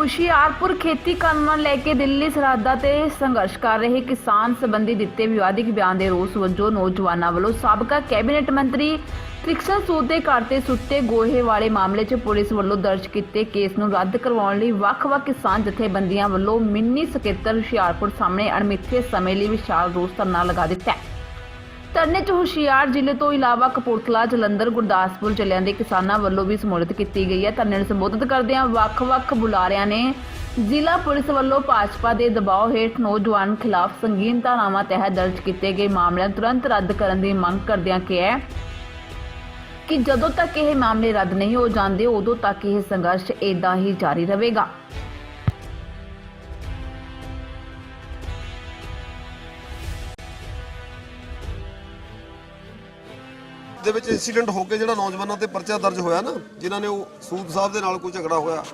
ਹੁਸ਼ਿਆਰਪੁਰ ਖੇਤੀ ਕਾਨੂੰਨਾਂ ਲੈ ਕੇ ਦਿੱਲੀ ਸਰਹੱਦਾਂ ਤੇ ਸੰਘਰਸ਼ ਕਰ ਰਹੇ ਕਿਸਾਨ ਸੰਬੰਧੀ ਦਿੱਤੇ ਵਿਵਾਦਿਕ ਬਿਆਨ ਦੇ ਰੋਸ ਵਜੋਂ ਨੌਜਵਾਨਾਂ ਵੱਲੋਂ ਸਾਬਕਾ ਕੈਬਨਿਟ ਮੰਤਰੀ ਤ੍ਰਿਕਸ਼ਨ ਸੂਦ ਦੇ ਘਰ ਤੇ ਸੁੱਤੇ ਗੋਹੇ ਵਾਲੇ ਮਾਮਲੇ 'ਚ ਪੁਲਿਸ ਵੱਲੋਂ ਦਰਜ ਕੀਤੇ ਕੇਸ ਨੂੰ ਰੱਦ ਕਰਵਾਉਣ ਲਈ ਵੱਖ-ਵੱਖ ਕਿਸਾਨ ਜਥੇਬੰਦੀਆਂ ਵੱਲੋਂ ਮਿੰਨੀ ਸਕੱਤਰ ਹੁਸ਼ਿਆਰਪੁਰ ਸਾਹਮਣੇ ਅਣਮਿੱਥੇ ਸਮੇਂ ਲਈ ਵਿਸ਼ਾਲ ਰੋਸ ਧਰਨਾ ਲਗਾ ਦਿੱਤਾ। ਹੈ ਧਰਨੇ 'ਚ ਹੁਸ਼ਿਆਰ ਜ਼ਿਲ੍ਹੇ ਤੋਂ ਇਲਾਵਾ ਕਪੂਰਥਲਾ, ਜਲੰਧਰ, ਗੁਰਦਾਸਪੁਰ ਜ਼ਿਲ੍ਹਿਆਂ ਦੇ ਕਿਸਾਨਾਂ ਵੱਲੋਂ ਵੀ ਸਮੂਲਿਤ ਕੀਤੀ ਗਈ ਹੈ। ਧਰਨੇ ਨੂੰ ਸੰਬੋਧਿਤ ਕਰਦਿਆਂ ਵੱਖ-ਵੱਖ ਬੁਲਾਰਿਆਂ ਨੇ ਜ਼ਿਲ੍ਹਾ ਪੁਲਿਸ ਵੱਲੋਂ ਭਾਜਪਾ ਦੇ ਦਬਾਅ ਹੇਠ ਨੌਜਵਾਨ ਖਿਲਾਫ ਸੰਗੀਨ ਧਾਰਾਵਾਂ ਤਹਿਤ ਦਰਜ ਕੀਤੇ ਗਏ ਮਾਮਲਿਆਂ ਨੂੰ ਤੁਰੰਤ ਰੱਦ ਕਰਨ ਦੀ ਮੰਗ ਕਰਦਿਆਂ ਕਿਹਾ ਕਿ ਜਦੋਂ ਤੱਕ ਇਹ ਮਾਮਲੇ ਰੱਦ ਨਹੀਂ ਹੋ ਜਾਂਦੇ, ਉਦੋਂ ਤੱਕ ਇਹ ਸੰਘਰਸ਼ ਇਦਾਂ ਹੀ ਜਾਰੀ ਰਹੇਗਾ। ਦੇ ਵਿੱਚ ਇਨਸੀਡੈਂਟ ਹੋ ਕੇ ਜਿਹੜਾ ਨੌਜਵਾਨਾਂ ਤੇ ਪਰਚਾ ਦਰਜ ਹੋਇਆ ਨਾ, ਜਿਨ੍ਹਾਂ ਨੇ ਉਹ ਸੂਦ ਸਾਹਿਬ ਦੇ ਨਾਲ ਕੋਈ ਝਗੜਾ ਹੋਇਆ,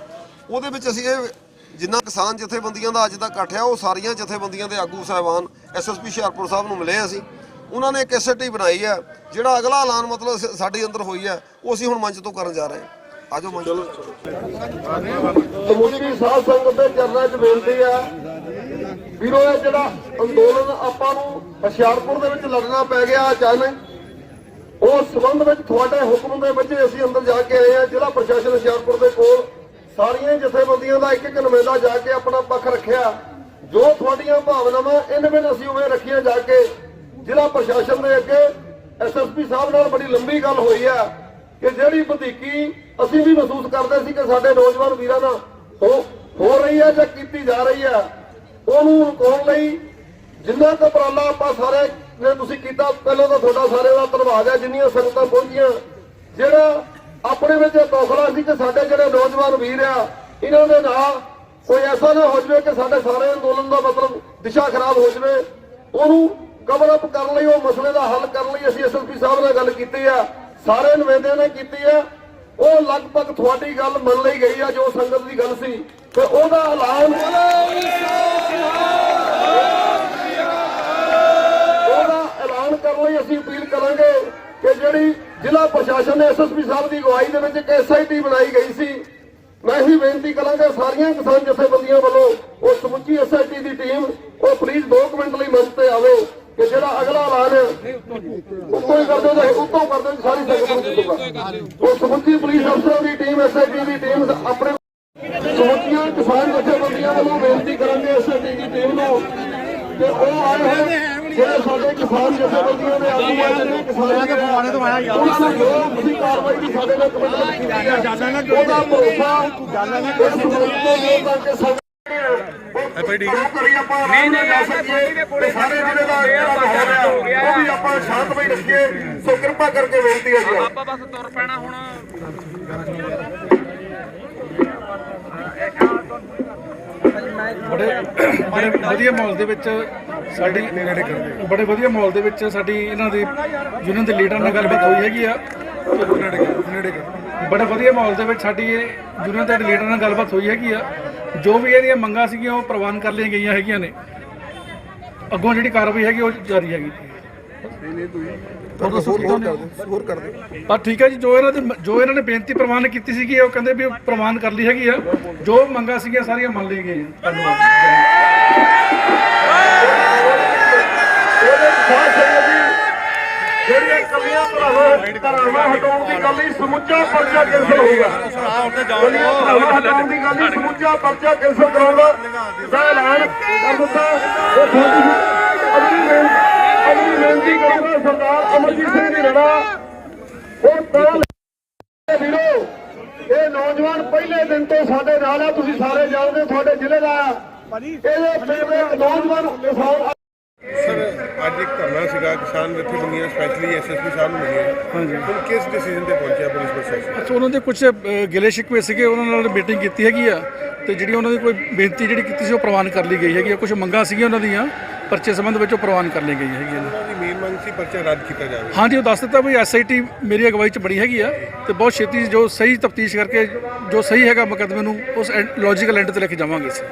ਉਹਦੇ ਵਿੱਚ ਅਸੀਂ ਇਹ ਜਿੰਨਾ ਕਿਸਾਨ ਜਥੇਬੰਦੀਆਂ ਦਾ ਅੱਜ ਦਾ ਇਕੱਠ ਆ, ਉਹ ਸਾਰੀਆਂ ਜਥੇਬੰਦੀਆਂ ਦੇ ਆਗੂ ਸਾਹਿਬਾਨ ਐਸਐਸਪੀ ਹੁਸ਼ਿਆਰਪੁਰ ਸਾਹਿਬ ਨੂੰ ਮਿਲੇ ਅਸੀਂ। ਉਹਨਾਂ ਨੇ ਇੱਕ ਐਸਐਟੀ ਬਣਾਈ ਹੈ ਜਿਹੜਾ ਅਗਲਾ ਐਲਾਨ ਮਤਲਬ ਸ- ਸਾਡੇ ਅੰਦਰ ਹੋਈ ਹੈ ਉਹ ਅਸੀਂ ਹੁਣ ਮੰਚ ਤੋਂ ਕਰਨ ਜਾ ਰਹੇ ਹਾਂ। ਆਜੋ ਮੰਚ ਸਮੁੱਚੀ ਸਾਧ ਸੰਗਤ ਦੇ ਚਰਨਾਂ 'ਚ ਬੇਨਤੀ ਆ। ਵੀਰੋ, ਇਹ ਜਿਹੜਾ ਅੰਦੋਲਨ ਆਪਾਂ ਨੂੰ ਹੁਸ਼ਿਆਰਪੁਰ ਦੇ ਵਿੱਚ ਲੜਨਾ ਪੈ ਗਿਆ ਅਚਾਨਕ ਉਸ ਸਬੰਧ ਵਿੱਚ ਤੁਹਾਡੇ ਹੁਕਮ ਦੇ ਵਿੱਚ ਅਸੀਂ ਅੰਦਰ ਜਾ ਕੇ ਆਏ ਆ ਜ਼ਿਲ੍ਹਾ ਪ੍ਰਸ਼ਾਸਨ ਹੁਸ਼ਿਆਰਪੁਰ ਦੇ ਕੋਲ ਸਾਰੀਆਂ ਜਥੇਬੰਦੀਆਂ ਦਾ ਇੱਕ ਇੱਕ ਨੁਮਾਇੰਦਾ ਜਾ ਕੇ ਆਪਣਾ ਪੱਖ ਰੱਖਿਆ। ਜੋ ਤੁਹਾਡੀਆਂ ਭਾਵਨਾਵਾਂ, ਇਹਨਾਂ ਵਿੱਚ ਅਸੀਂ ਉਵੇਂ ਰੱਖੀਆਂ ਜਾ ਕੇ ਜ਼ਿਲ੍ਹਾ ਪ੍ਰਸ਼ਾਸਨ ਦੇ ਅੱਗੇ ਐਸਐਸਪੀ ਸਾਹਿਬ ਨਾਲ ਬੜੀ ਲੰਬੀ ਗੱਲ ਹੋਈ ਆ ਕਿ ਜਿਹੜੀ ਵਧੀਕੀ ਅਸੀਂ ਵੀ ਮਹਿਸੂਸ ਕਰਦੇ ਸੀ ਕਿ ਸਾਡੇ ਨੌਜਵਾਨ ਵੀਰਾਂ ਨਾਲ ਹੋ ਹੋ ਰਹੀ ਹੈ ਜਾਂ ਕੀਤੀ ਜਾ ਰਹੀ ਹੈ ਉਹਨੂੰ ਰੁਕਾਉਣ ਲਈ ਜਿੰਨਾ ਕੁ ਆਪਾਂ ਸਾਰੇ ਨੇ ਤੁਸੀਂ ਕੀਤਾ, ਪਹਿਲਾਂ ਤਾਂ ਤੁਹਾਡਾ ਸਾਰੇ ਦਾ ਧੰਨਵਾਦ ਹੈ, ਜਿੰਨੀਆਂ ਸੰਗਤਾਂ ਪਹੁੰਚੀਆਂ। ਜਿਹੜਾ ਆਪਣੇ ਵਿੱਚ ਤੌਖਲਾ ਸੀ ਕਿ ਸਾਡੇ ਜਿਹੜੇ ਨੌਜਵਾਨ ਵੀਰ ਆ, ਇਹਨਾਂ ਦੇ ਨਾਲ ਕੋਈ ਐਸਾ ਨਾ ਹੋ ਜਾਵੇ ਕਿ ਸਾਡੇ ਸਾਰੇ ਅੰਦੋਲਨ ਦਾ ਮਤਲਬ ਦਿਸ਼ਾ ਖਰਾਬ ਹੋ ਜਾਵੇ। ਉਹਨੂੰ ਕਵਰ ਅਪ ਕਰਨ ਲਈ, ਉਹ ਮਸਲੇ ਦਾ ਹੱਲ ਕਰਨ ਲਈ ਅਸੀਂ ਐਸਐਸਪੀ ਸਾਹਿਬ ਨਾਲ ਗੱਲ ਕੀਤੀ ਆ। ਸਾਰੇ ਨੁਮਾਇੰਦਿਆਂ ਨੇ ਕੀਤੀ ਆ। ਉਹ ਲਗਭਗ ਤੁਹਾਡੀ ਗੱਲ ਮੰਨ ਲਈ ਗਈ ਆ, ਜੋ ਸੰਗਤ ਦੀ ਗੱਲ ਸੀ। ਤੇ ਉਹਦਾ ਐਲਾਨ ਉਹਦਾ ਕਰਨ ਲਈ ਅਸੀਂ ਅਪੀਲ ਕਰਾਂਗੇ ਕਿ ਜਿਹੜੀ ਜ਼ਿਲ੍ਹਾ ਪ੍ਰਸ਼ਾਸਨ ਨੇ ਐਸਐਸਪੀ ਸਾਹਿਬ ਦੀ ਅਗਵਾਈ ਦੇ ਵਿੱਚ ਇੱਕ ਐਸਆਈਟੀ ਬਣਾਈ ਗਈ ਸੀ, ਮੈਂ ਹੀ ਬੇਨਤੀ ਕਰਾਂਗਾ ਸਾਰੀਆਂ ਕਿਸਾਨ ਜਥੇਬੰਦੀਆਂ ਵੱਲੋਂ ਉਹ ਸਮੁੱਚੀ ਐਸਆਈਟੀ ਦੀ ਟੀਮ ਉਹ ਪਲੀਜ਼ 2 ਮਿੰਟ ਲਈ ਮੰਚ ਤੇ ਆਵੇ ਕਿ ਜਿਹੜਾ ਅਗਲਾ ਐਲਾਨ ਹੈ, ਉੱਤੋਂ ਹੀ ਕਰਦੇ ਤਾਂ ਉੱਤੋਂ ਕਰਦੇ ਤਾਂ ਸਾਰੀ ਸੰਗਤ ਨੂੰ ਉਹ ਸਮੁੱਚੀ ਪੁਲਿਸ ਅਫਸਰਾਂ ਦੀ ਟੀਮ ਐਸਆਈਟੀ ਦੀ ਟੀਮ, ਆਪਣੇ ਸਮੁੱਚੀਆਂ ਕਿਸਾਨ ਜਥੇਬੰਦੀਆਂ ਵੱਲੋਂ ਬੇਨਤੀ ਕਰਾਂਗੇ ਐਸਆਈਟੀ ਦੀ ਟੀਮ ਨੂੰ ਕਿ ਉਹ ਆਏ ਹੋਏ ਜਿਹੜੇ ਸਾਡੇ ਕਿਸਾਨ ਜਥੇਬੰਦੀਆਂ ਦੇ ਆਗੂ ਆਏ ਨੇ ਕਿਸਾਨ ਦੇ ਪਵਾਣੇ ਤੋਂ ਆਇਆ ਯਾਰ। ਉਹਨਾਂ ਨੇ ਜੋ ਤੁਸੀਂ ਕਾਰਵਾਈ ਦੀ ਸਾਡੇ ਨਾਲ ਕਮਿਟਮੈਂਟ ਕੀਤੀ ਹੈ। ਉਹਦਾ ਭਰੋਸਾ ਇਸ ਮੁਲਕ ਤੋਂ ਜੋ ਕਰਕੇ ਸਾਡੇ ਐਫਆਈਡੀ ਨਹੀਂ ਨਹੀਂ ਜਾ ਸਕੀਏ ਤੇ ਸਾਰੇ ਜਿਹੜੇ ਦਾ ਜਿਹੜਾ ਮਾਹੌਲ ਆ ਉਹ ਵੀ ਆਪਾਂ ਸ਼ਾਂਤਮਈ ਰੱਖੀਏ। ਸੋ ਕਿਰਪਾ ਕਰਕੇ ਬੇਨਤੀ ਹੈ ਜੀ। ਆਪਾਂ ਬਸ ਤੁਰ ਪੈਣਾ ਹੁਣ। ਬੜੇ ਬੜੇ ਵਧੀਆ ਮਾਹੌਲ ਦੇ ਵਿੱਚ ਸਾਡੀ ਬੜੇ ਵਧੀਆ ਮਾਹੌਲ ਦੇ ਵਿੱਚ ਸਾਡੀ ਇਹਨਾਂ ਦੇ ਯੂਨੀਅਨ ਦੇ ਲੀਡਰ ਨਾਲ ਗੱਲਬਾਤ ਹੋਈ ਹੈਗੀ ਆ। ਬੜੇ ਵਧੀਆ ਮਾਹੌਲ ਦੇ ਵਿੱਚ ਸਾਡੀ ਇਹ ਯੂਨੀਅਨ ਦੇ ਲੀਡਰ ਨਾਲ ਗੱਲਬਾਤ ਹੋਈ ਹੈਗੀ ਆ। ਜੋ ਵੀ ਇਹਦੀਆਂ ਮੰਗਾਂ ਸੀਗੀਆਂ ਉਹ ਪ੍ਰਵਾਨ ਕਰ ਲਈਆਂ ਗਈਆਂ ਹੈਗੀਆਂ ਨੇ। ਅੱਗੋਂ ਜਿਹੜੀ ਕਾਰਵਾਈ ਹੈਗੀ ਉਹ ਜਾਰੀ ਹੈਗੀ। ਪਰ ਠੀਕ ਹੈ ਜੀ ਜੋ ਇਹਨਾਂ ਦੇ ਜੋ ਇਹਨਾਂ ਨੇ ਬੇਨਤੀ ਪ੍ਰਵਾਨ ਕੀਤੀ ਸੀਗੀ ਉਹ ਕਹਿੰਦੇ ਵੀ ਪ੍ਰਵਾਨ ਕਰ ਲਈ ਹੈਗੀ ਆ। ਜੋ ਮੰਗਾਂ ਸੀਗੀਆਂ ਸਾਰੀਆਂ ਮੰਨ ਲਈਆਂ ਗਈਆਂ। ਧੰਨਵਾਦ। ਉਹਦੇ ਸਾਹ ਜੀ ਜਿਹੜੀਆਂ ਕਮੀਆਂ ਭਰਾਵਾਂ ਹਟਾਉਣ ਦੀ ਗੱਲ ਹੀ ਸਮੁੱਚਾ ਪਰਚਾ ਕੈਂਸਲ ਹੋਊਗਾ ਕਮੀਆਂ ਧਰਾਵਾਂ ਹਟਾਉਣ ਦੀ ਗੱਲ ਹੀ ਸਮੁੱਚਾ ਪਰਚਾ ਕੈਂਸਲ ਕਰਾਉਂਦਾ ਦਾ ਐਲਾਨ ਕਰ ਦਿੱਤਾ। ਉਹ ਤੁਹਾਡੀ ਅਗਲੀ ਬੇਨਤੀ ਅਗਲੀ ਬੇਨਤੀ ਕਰੂੰਗਾ ਸਰਦਾਰ ਅਮਰਜੀਤ ਸਿੰਘ ਦੀ ਰੜਾ ਉਹ ਤਾਂ ਵੀਰੋ ਇਹ ਨੌਜਵਾਨ ਪਹਿਲੇ ਦਿਨ ਤੋਂ ਸਾਡੇ ਨਾਲ ਆ ਤੁਸੀਂ ਸਾਰੇ ਜਾਣਦੇ ਹੋ, ਤੁਹਾਡੇ ਜ਼ਿਲ੍ਹੇ ਦਾ ਇਹਦੇ ਪਿੰਡ ਨੌਜਵਾਨ ਕਿਸਾਨ ਅੱਜ ਇੱਕ ਧਰਨਾ ਸੀਗਾ ਕਿਸਾਨ ਜਥੇਬੰਦੀਆਂ ਸਪੈਸ਼ਲੀ ਐਸਐਸਪੀ ਸਾਹਿਬ ਨੂੰ ਮਿਲੇ ਹਾਂਜੀ। ਹੁਣ ਕਿਸ ਡਿਸੀਜਨ ਤੇ ਪਹੁੰਚਿਆ ਪੁਲਿਸ ਪ੍ਰਸ਼ਾਸਨ? ਅੱਛਾ ਉਹਨਾਂ ਦੇ ਕੁਝ ਗਿਲੇ ਸ਼ਿਕਵੇ ਸੀਗੇ ਉਹਨਾਂ ਨਾਲ ਮੀਟਿੰਗ ਕੀਤੀ ਹੈਗੀ ਆ। ਤੇ ਜਿਹੜੀ ਉਹਨਾਂ ਦੀ ਕੋਈ ਬੇਨਤੀ ਜਿਹੜੀ ਕੀਤੀ ਸੀ ਉਹ ਪ੍ਰਵਾਨ ਕਰ ਲਈ ਗਈ ਹੈਗੀ ਆ। ਕੁਝ ਮੰਗਾਂ ਸੀਗੀਆਂ ਉਹਨਾਂ ਦੀਆਂ ਪਰਚੇ ਸੰਬੰਧ ਵਿੱਚ ਉਹ ਪ੍ਰਵਾਨ ਕਰ ਲਈ ਗਈ ਹੈਗੀਆਂ ਨੇ। ਉਹਨਾਂ ਦੀ ਮੇਨ ਮੰਗ ਸੀ ਪਰਚਾ ਰੱਦ ਕੀਤਾ ਜਾਵੇ। ਹਾਂਜੀ ਉਹ ਦੱਸ ਦਿੱਤਾ ਵੀ ਐਸਆਈਟੀ ਮੇਰੀ ਅਗਵਾਈ ਚ ਬਣੀ ਹੈਗੀ ਆ ਤੇ ਬਹੁਤ ਛੇਤੀ ਜੋ ਸਹੀ ਤਫਤੀਸ਼ ਕਰਕੇ ਜੋ ਸਹੀ ਹੈਗਾ ਮੁਕੱਦਮੇ ਨੂੰ ਉਸ ਲੌਜੀਕਲ ਐਂਡ ਤੇ ਲੈ ਕੇ ਜਾਵਾਂਗੇ ਅਸੀਂ।